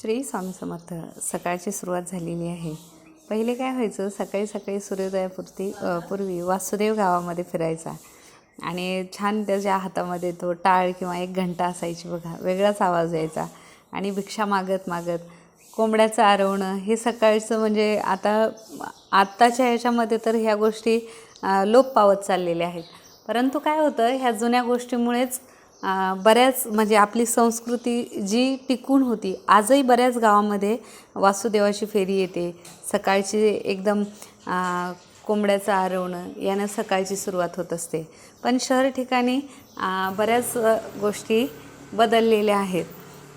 श्री स्वामी समर्थ सकाळची सुरुवात झालेली आहे. पहिले काय व्हायचं सकाळी सकाळी सूर्योदयापुरती पूर्वी वासुदेव गावामध्ये फिरायचा. आणि छान त्याच्या हातामध्ये तो टाळ किंवा एक घंटा असायची बघा वेगळाच आवाज यायचा. आणि भिक्षा मागत मागत कोंबड्याचं आरवणं हे सकाळचं म्हणजे आता आत्ताच्या ह्याच्यामध्ये तर ह्या गोष्टी लोप पावत चाललेल्या आहेत. परंतु काय होतं ह्या जुन्या गोष्टीमुळेच बऱ्याच म्हणजे आपली संस्कृती जी टिकून होती आजही बऱ्याच गावामध्ये वासुदेवाची फेरी येते. सकाळची एकदम कोंबड्याचं आरवणं यानं सकाळची सुरुवात होत असते. पण शहर ठिकाणी बऱ्याच गोष्टी बदललेल्या आहेत.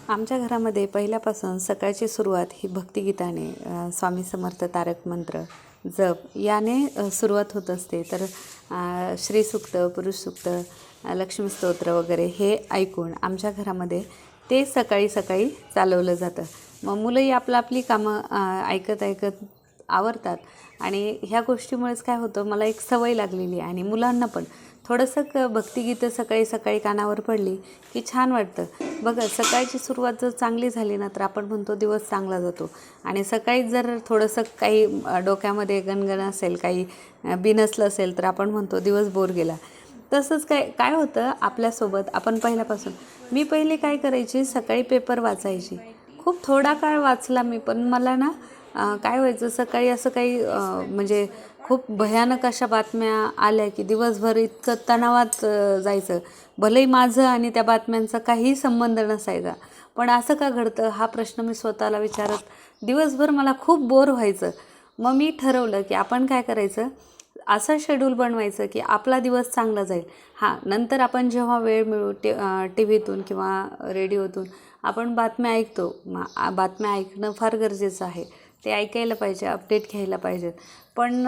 आमच्या घरामध्ये पहिल्यापासून सकाळची सुरुवात ही भक्तिगीताने स्वामी समर्थ तारक मंत्र जप याने सुरुवात होत असते. तर अ, श्रीसूक्त पुरुषसूक्त लक्ष्मीस्तोत्र लक्ष्मी स्तोत्र वगैरे हे ऐकून आमच्या घरामध्ये ते सकाळी सकाळी चालवलं जातं. मग मुलंही आपलं आपली कामं ऐकत ऐकत आवरतात. आणि ह्या गोष्टीमुळेच काय होतं मला एक सवय लागलेली आहे आणि मुलांना पण. थोडंसं क भक्तिगीतं सकाळी सकाळी कानावर पडली की छान वाटतं. बघा सकाळची सुरुवात जर चांगली झाली ना तर आपण म्हणतो दिवस चांगला जातो. आणि सकाळी जर थोडंसं काही डोक्यामध्ये गणगण असेल काही बिनसलं असेल तर आपण म्हणतो दिवस बोर गेला. तसंच काय काय होतं आपल्यासोबत आपण पहिल्यापासून. मी पहिले काय करायची सकाळी पेपर वाचायची. खूप थोडा काळ वाचला मी पण मला ना काय व्हायचं सकाळी असं काही म्हणजे खूप भयानक अशा बातम्या आल्या की दिवसभर इतकं तणावात जायचं. भलेही माझं आणि त्या बातम्यांचा काहीही संबंध नसायचा. पण असं का घडतं हा प्रश्न मी स्वतःला विचारत दिवसभर मला खूप बोर व्हायचं. मग मी ठरवलं की आपण काय करायचं असं शेड्यूल बनवायचं की आपला दिवस चांगला जाईल. हां नंतर आपण जेव्हा वेळ मिळू टी टी व्हीतून किंवा रेडिओतून आपण बातम्या ऐकतो. बातम्या ऐकणं फार गरजेचं आहे. ते ऐकायला पाहिजे अपडेट घ्यायला पाहिजेत पण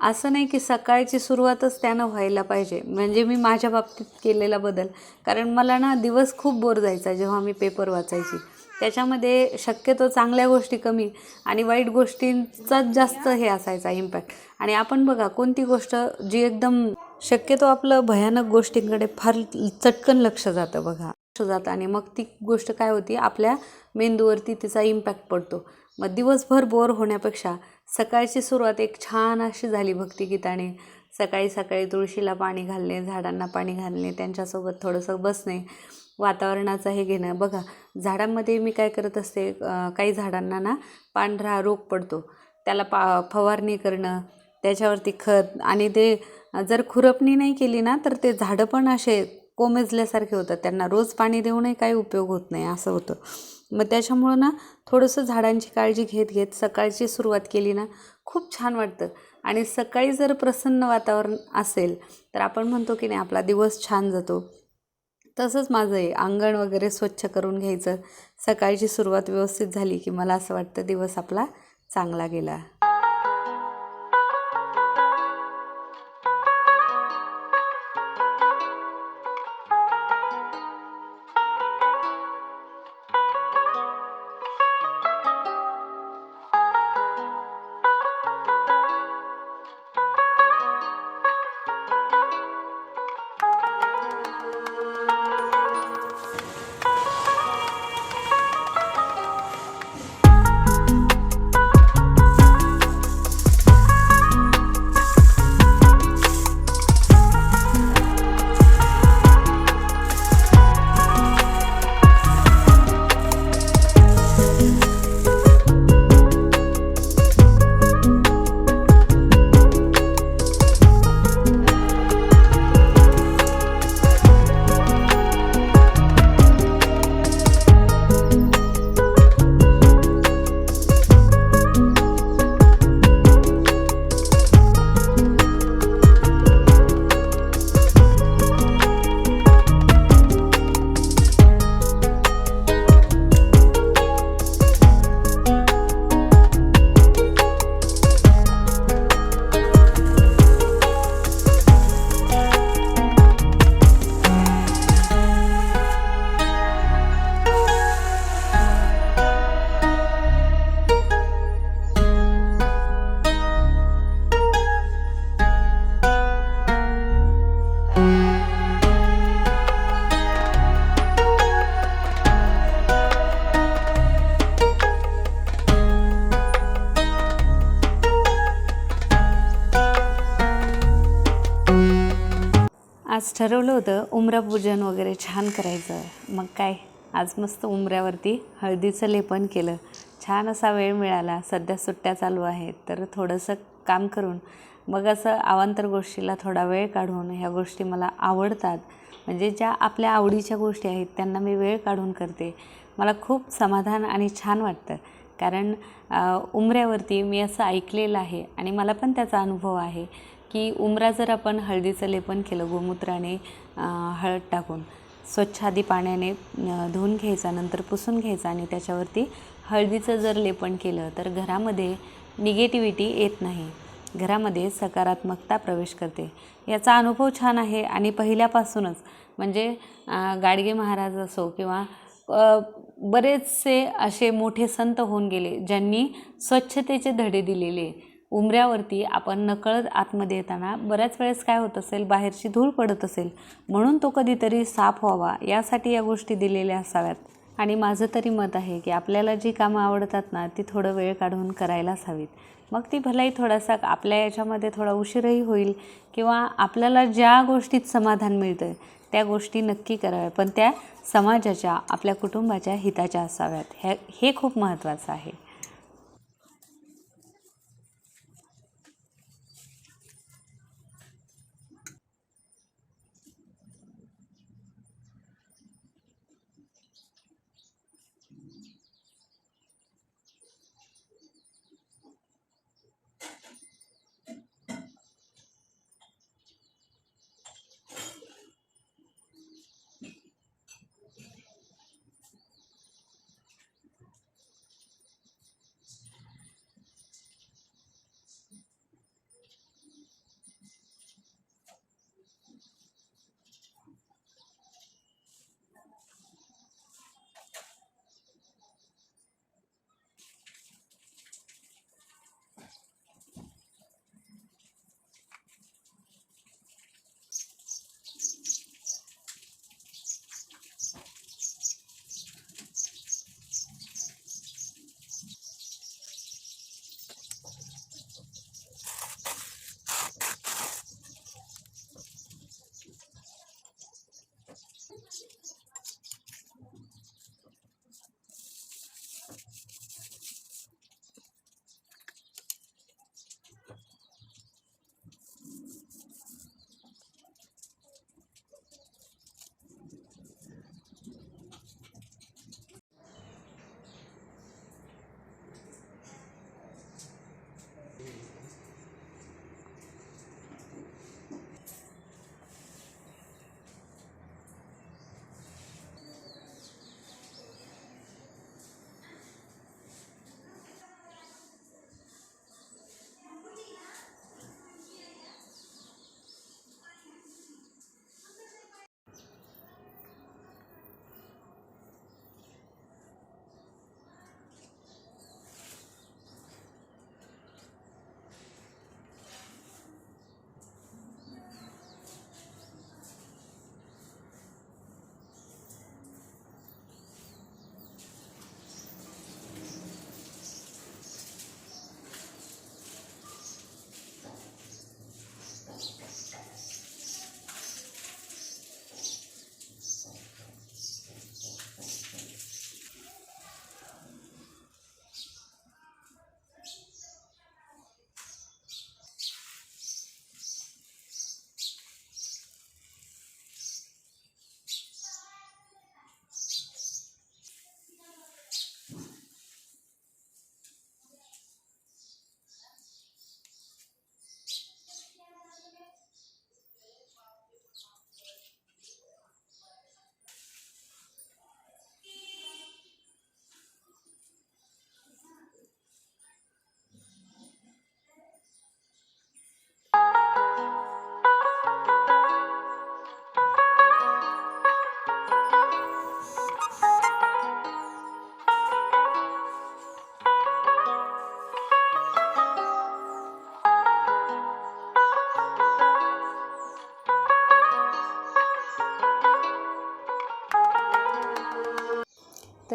असं नाही की सकाळची सुरुवातच त्यानं व्हायला पाहिजे. म्हणजे मी माझ्या बाबतीत केलेला बदल. कारण मला ना दिवस खूप बोर जायचा जेव्हा मी पेपर वाचायची. त्याच्यामध्ये शक्यतो चांगल्या गोष्टी कमी आणि वाईट गोष्टींचाच जास्त हे असायचा इम्पॅक्ट आणि आपण बघा कोणती गोष्ट जी एकदम शक्यतो आपलं भयानक गोष्टींकडे फार चटकन लक्ष जातं बघा. लक्ष जातं आणि मग ती गोष्ट काय होती आपल्या मेंदूवरती तिचा इम्पॅक्ट पडतो. मग दिवसभर बोर होण्यापेक्षा सकाळची सुरुवात एक छान अशी झाली भक्तिगीताने. सकाळी सकाळी तुळशीला पाणी घालणे झाडांना पाणी घालणे त्यांच्यासोबत थोडंसं बसणे वातावरणाचं हे घेणं. बघा झाडांमध्ये मी काय करत असते काही झाडांना ना पांढरा रोग पडतो. त्याला पा फवारणी करणं त्याच्यावरती खत आणि ते जर खुरपणी नाही केली ना तर ते झाडं पण असे कोमेजल्यासारखे होतात. त्यांना रोज पाणी देऊनही काही उपयोग होत नाही असं होतं. मग त्याच्यामुळं ना थोडंसं झाडांची काळजी घेत घेत सकाळची सुरुवात केली ना खूप छान वाटतं. आणि सकाळी जर प्रसन्न वातावरण असेल तर आपण म्हणतो की नाही आपला दिवस छान जातो. तसंच माझं आहे अंगण वगैरे स्वच्छ करून घ्यायचं. सकाळची सुरुवात व्यवस्थित झाली की मला असं वाटतं दिवस आपला चांगला गेला. आज ठरवलं होतं उमरापूजन वगैरे छान करायचं. मग काय आज मस्त उमऱ्यावरती हळदीचं लेपन केलं. छान असा वेळ मिळाला. सध्या सुट्ट्या चालू आहेत तर थोडंसं काम करून. मग असं अवांतर गोष्टीला थोडा वेळ काढून ह्या गोष्टी मला आवडतात. म्हणजे ज्या आपल्या आवडीच्या गोष्टी आहेत त्यांना मी वेळ काढून करते. मला खूप समाधान आणि छान वाटतं. कारण उमऱ्यावरती मी असं ऐकलेलं आहे आणि मला पण त्याचा अनुभव आहे. की उमरा जर आपण हळदीचं लेपन केलं गोमूत्राने हळद टाकून स्वच्छ आधी पाण्याने धुवून घ्यायचा नंतर पुसून घ्यायचा आणि त्याच्यावरती हळदीचं जर लेपन केलं तर घरामध्ये निगेटिव्हिटी येत नाही. घरामध्ये सकारात्मकता प्रवेश करते. याचा अनुभव छान आहे आणि पहिल्यापासूनच. म्हणजे गाडगे महाराज असो किंवा बरेचसे असे मोठे संत होऊन गेले ज्यांनी स्वच्छतेचे धडे दिलेले. उमऱ्यावरती आपण नकळत आतमध्ये येताना बऱ्याच वेळेस काय होत असेल बाहेरची धूळ पडत असेल म्हणून तो कधीतरी साफ व्हावा यासाठी या गोष्टी दिलेल्या असाव्यात. आणि माझं तरी मत आहे की आपल्याला जी कामं आवडतात ना ती थोडं वेळ काढून करायलाच हवीत. मग ती भलाही थोडासा आपल्या याच्यामध्ये थोडा उशीरही होईल किंवा आपल्याला ज्या गोष्टीत समाधान मिळतं त्या गोष्टी नक्की कराव्या पण त्या समाजाच्या आपल्या कुटुंबाच्या हिताच्या असाव्यात. हे हे खूप महत्त्वाचं आहे.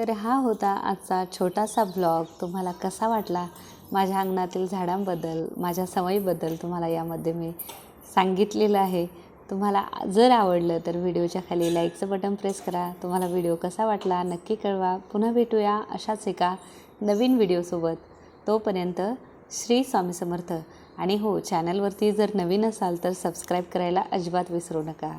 तर हा होता आजचा छोटासा ब्लॉग तुम्हाला कसा वाटला? माझ्या अंगणातील झाडांबद्दल माझ्या सवयीबद्दल तुम्हाला यामध्ये मी सांगितलेलं आहे. तुम्हाला जर आवडलं तर व्हिडिओच्या खाली लाईकचं बटन प्रेस करा. तुम्हाला व्हिडिओ कसा वाटला नक्की कळवा. पुन्हा भेटूया अशाच एका नवीन व्हिडिओसोबत तोपर्यंत श्री स्वामी समर्थ. आणि हो चॅनलवरती जर नवीन असाल तर सबस्क्राईब करायला अजिबात विसरू नका.